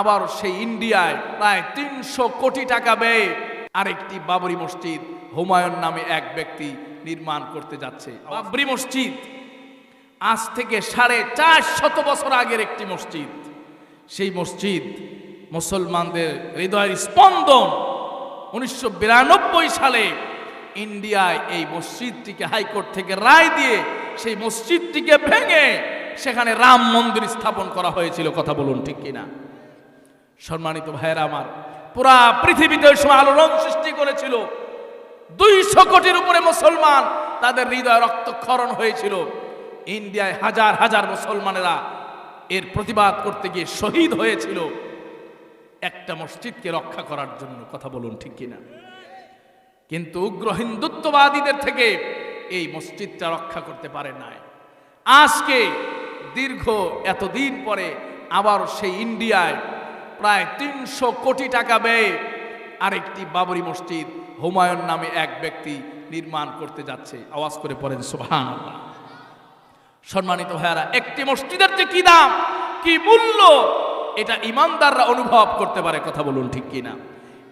আবার সেই ইন্ডিয়ায় প্রায় তিনশো কোটি টাকা ব্যয়ে আরেকটি বাবরি মসজিদ হুমায়ুন নামে এক ব্যক্তি নির্মাণ করতে যাচ্ছে। বাবরি মসজিদ আজ থেকে সাড়ে চার শত বছর আগের একটি মসজিদ। সেই মসজিদ মুসলমানদের হৃদয়ের স্পন্দন। উনিশশো বিরানব্বই সালে ইন্ডিয়ায় এই মসজিদটিকে হাইকোর্ট থেকে রায় দিয়ে সেই মসজিদটিকে ভেঙে সেখানে রাম মন্দির স্থাপন করা হয়েছিল। কথা বলুন ঠিক কিনা? সম্মানিত ভাইয়েরা আমার, পুরা পৃথিবীতে ওই সময় আলোড়ন সৃষ্টি করেছিল। দুইশো কোটির উপরে মুসলমান তাদের হৃদয় রক্তক্ষরণ হয়েছিল। ইন্ডিয়ায় হাজার হাজার মুসলমানেরা এর প্রতিবাদ করতে গিয়ে শহীদ হয়েছিল। একটা মসজিদকে রক্ষা করার জন্য, কথা বলুন ঠিক কিনা? কিন্তু উগ্র হিন্দুত্ববাদীদের থেকে এই মসজিদটা রক্ষা করতে পারে নাই। আজকে দীর্ঘ এতদিন পরে আবার সেই ইন্ডিয়ায় প্রায় তিনশো কোটি টাকা ব্যয়ে আরেকটি বাবরি মসজিদ হুমায়ুন নামে এক ব্যক্তি নির্মাণ করতে যাচ্ছে। আওয়াজ করে পড়েন সুবহান সম্মানিত ভাইয়ারা, একটি মসজিদের যে কি দাম, কি মূল্য, এটা ইমানদাররা অনুভব করতে পারে, কথা বলুন ঠিক কিনা?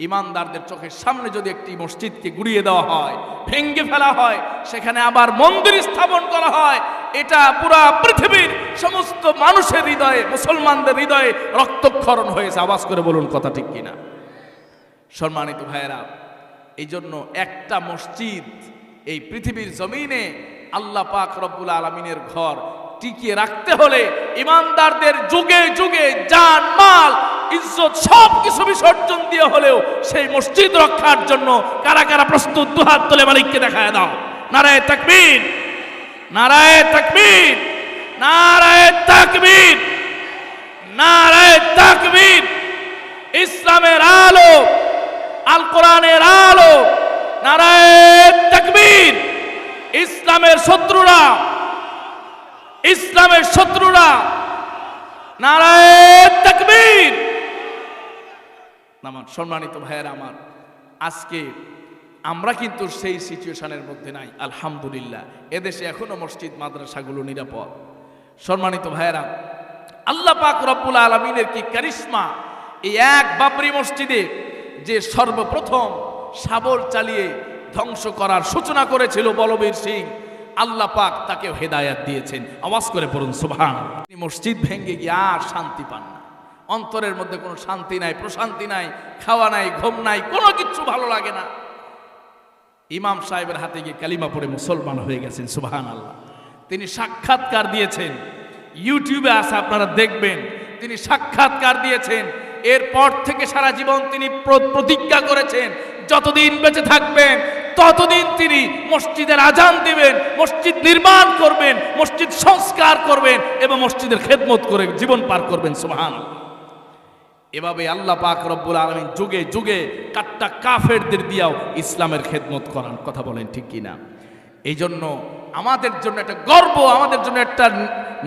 ইমানদারদের চোখের সামনে যদি একটি মসজিদকে গুড়িয়ে দেওয়া হয় ভেঙ্গে ফেলা হয়, সেখানে আবার মন্দির স্থাপন করা হয় এটা পুরা পৃথিবীর সমস্ত মানুষের হৃদয়ে, মুসলমানদের হৃদয়ে রক্তক্ষরণ হয়েছে। আওয়াজ করে বলুন কথা ঠিক কিনা? সম্মানিত ভাইয়েরা এই জন্য একটা মসজিদ এই পৃথিবীর জমিনে আল্লাহ পাক রব্বুল আলমিনের ঘর টিকিয়ে রাখতে হলে ইমানদারদের যুগে যুগে জান, মাল, ইজ্জত সব কিছু বিসর্জন দিয়ে হলেও সেই মসজিদ রক্ষার জন্য কারা কারা প্রস্তুত? দুহাত তোলে মালিককে দেখায় দাও। নারায় তাকবীর। নারায় তাকবীর নারায় তাকবীর নারায় তাকবীর। ইসলামের আলো আল কোরআনের আলো, নারায় তাকবীর। ইসলামের শত্রুরা ইসলামের শত্রুরা, নারায় তাকবীর। আমার সম্মানিত ভাইয়ের আমার, আজকে আমরা কিন্তু সেই সিচুয়েশনের মধ্যে নাই, আলহামদুলিল্লাহ। এদেশে এখনও মসজিদ, মাদ্রাসাগুলো নিরাপদ। সম্মানিত ভাইয়েরা, আল্লাহ পাক রব্বুল আলমিনের কি কারিশ্মা? এই এক বাবরি মসজিদে যে সর্বপ্রথম সাবল চালিয়ে ধ্বংস করার সূচনা করেছিল বলবীর সিং, আল্লাহ পাক তাকে হেদায়াত দিয়েছেন। আওয়াজ করে পড়ুন তিনি মসজিদ ভেঙে গিয়ে আর শান্তি পান না। অন্তরের মধ্যে কোনো শান্তি নাই, প্রশান্তি নাই, খাওয়া নাই, ঘুম নাই, কোনো কিচ্ছু ভালো লাগে না। ইমাম সাহেবের হাতে গিয়ে কালিমা পড়ে মুসলমান হয়ে গেছেন সুবহান আল্লাহ তিনি সাক্ষাৎকার দিয়েছেন। ইউটিউবে আসা আপনারা দেখবেন। তিনি সাক্ষাৎকার দিয়েছেন। এরপর থেকে সারা জীবন তিনি প্র- প্রতিজ্ঞা করেছেন, যতদিন বেঁচে থাকবেন, ততদিন তিনি মসজিদের আজান দিবেন, মসজিদ নির্মাণ করবেন, মসজিদ সংস্কার করবেন এবং মসজিদের খেদমত করে জীবন পার করবেন সুবহান এভাবে আল্লাহ পাক রব্বুল আলমিন যুগে যুগে কাট্টা কাফেরদের দিয়াও ইসলামের খেদমত করান কথা বলেন, ঠিক কিনা এই জন্য আমাদের জন্য একটা গর্ব, আমাদের জন্য একটা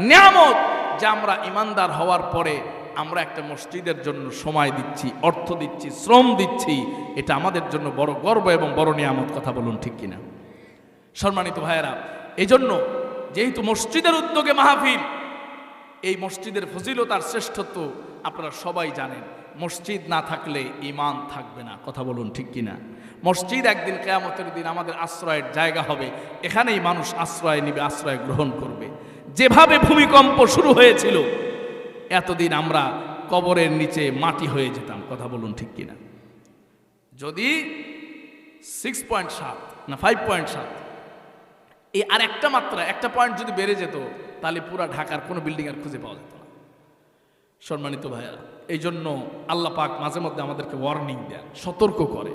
নিয়ামত যে আমরা ইমানদার হওয়ার পরে আমরা একটা মসজিদের জন্য সময় দিচ্ছি, অর্থ দিচ্ছি, শ্রম দিচ্ছি, এটা আমাদের জন্য বড় গর্ব এবং বড় নিয়ামত কথা বলুন, ঠিক কিনা সম্মানিত ভাইয়েরা এই জন্য যেহেতু মসজিদের উদ্যোগে মাহফিল এই মসজিদের ফজিলতার শ্রেষ্ঠত্ব আপনারা সবাই জানেন। মসজিদ না থাকলে ইমান থাকবে না। কথা বলুন ঠিক কিনা? মসজিদ একদিন কেয়ামতের দিন আমাদের আশ্রয়ের জায়গা হবে। এখানেই মানুষ আশ্রয় নিবে, আশ্রয় গ্রহণ করবে। যেভাবে ভূমিকম্প শুরু হয়েছিল, এতদিন আমরা কবরের নিচে মাটি হয়ে যেতাম। কথা বলুন ঠিক কিনা? যদি সিক্স পয়েন্ট সাত না ফাইভ পয়েন্ট সাত, এই আর একটা মাত্রা, একটা পয়েন্ট যদি বেড়ে যেত তাহলে পুরা ঢাকার কোনো বিল্ডিং আর খুঁজে পাওয়া যেত না। সম্মানিত ভাইয়া এই জন্য আল্লাপাক মাঝে মধ্যে আমাদেরকে ওয়ার্নিং দেন, সতর্ক করে।